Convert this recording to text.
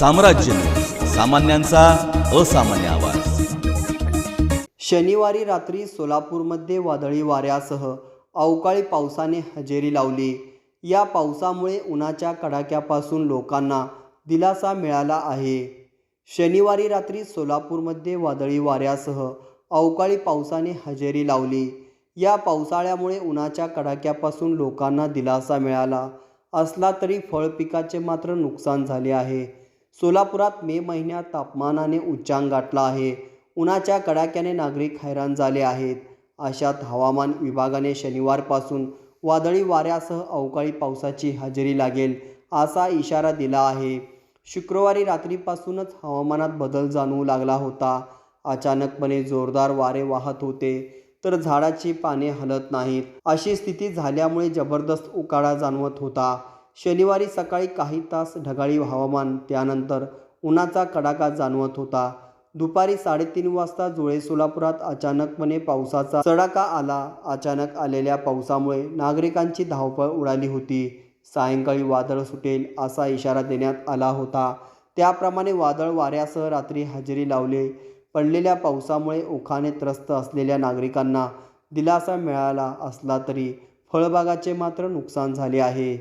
साम्राज्य. सामान्यांचा असामान्य आवाज. शनिवारी रात्री सोलापूरमध्ये वादळी वाऱ्यासह अवकाळी पावसाने हजेरी लावली. या पावसामुळे उन्हाच्या कडाक्यापासून लोकांना दिलासा मिळाला आहे. शनिवारी रात्री सोलापूरमध्ये वादळी वाऱ्यासह अवकाळी पावसाने हजेरी लावली. या पावसाळ्यामुळे उन्हाच्या कडाक्यापासून लोकांना दिलासा मिळाला. असला तरी फळपिकाचे मात्र नुकसान झाले आहे. सोलापुरात मे महिन्यात तापमानाने उच्चांक गाठला आहे. उन्हाच्या कडाक्याने नागरिक हैराण झाले आहेत. अशात हवामान विभागाने शनिवारपासून वादळी वाऱ्यासह अवकाळी पावसाची हजेरी लागेल असा इशारा दिला आहे. शुक्रवारी रात्रीपासूनच हवामानात बदल जाणवू लागला होता. अचानकपणे जोरदार वारे वाहत होते तर झाडाची पाने हलत नाहीत. अशी स्थिती झाल्यामुळे जबरदस्त उकाडा जाणवत होता. शनिवारी सकाळी काही तास ढगाळी हवामान त्यानंतर उन्हाचा कडाका जाणवत होता. दुपारी साडेतीन वाजता जुळे सोलापुरात अचानकपणे पावसाचा चडाका आला. अचानक आलेल्या पावसामुळे नागरिकांची धावपळ उडाली होती. सायंकाळी वादळ सुटेल असा इशारा देण्यात आला होता. त्याप्रमाणे वादळ वाऱ्यासह रात्री हजेरी लावले. पडलेल्या पावसामुळे ओखाने त्रस्त असलेल्या नागरिकांना दिलासा मिळाला असला तरी फळबागाचे मात्र नुकसान झाले आहे.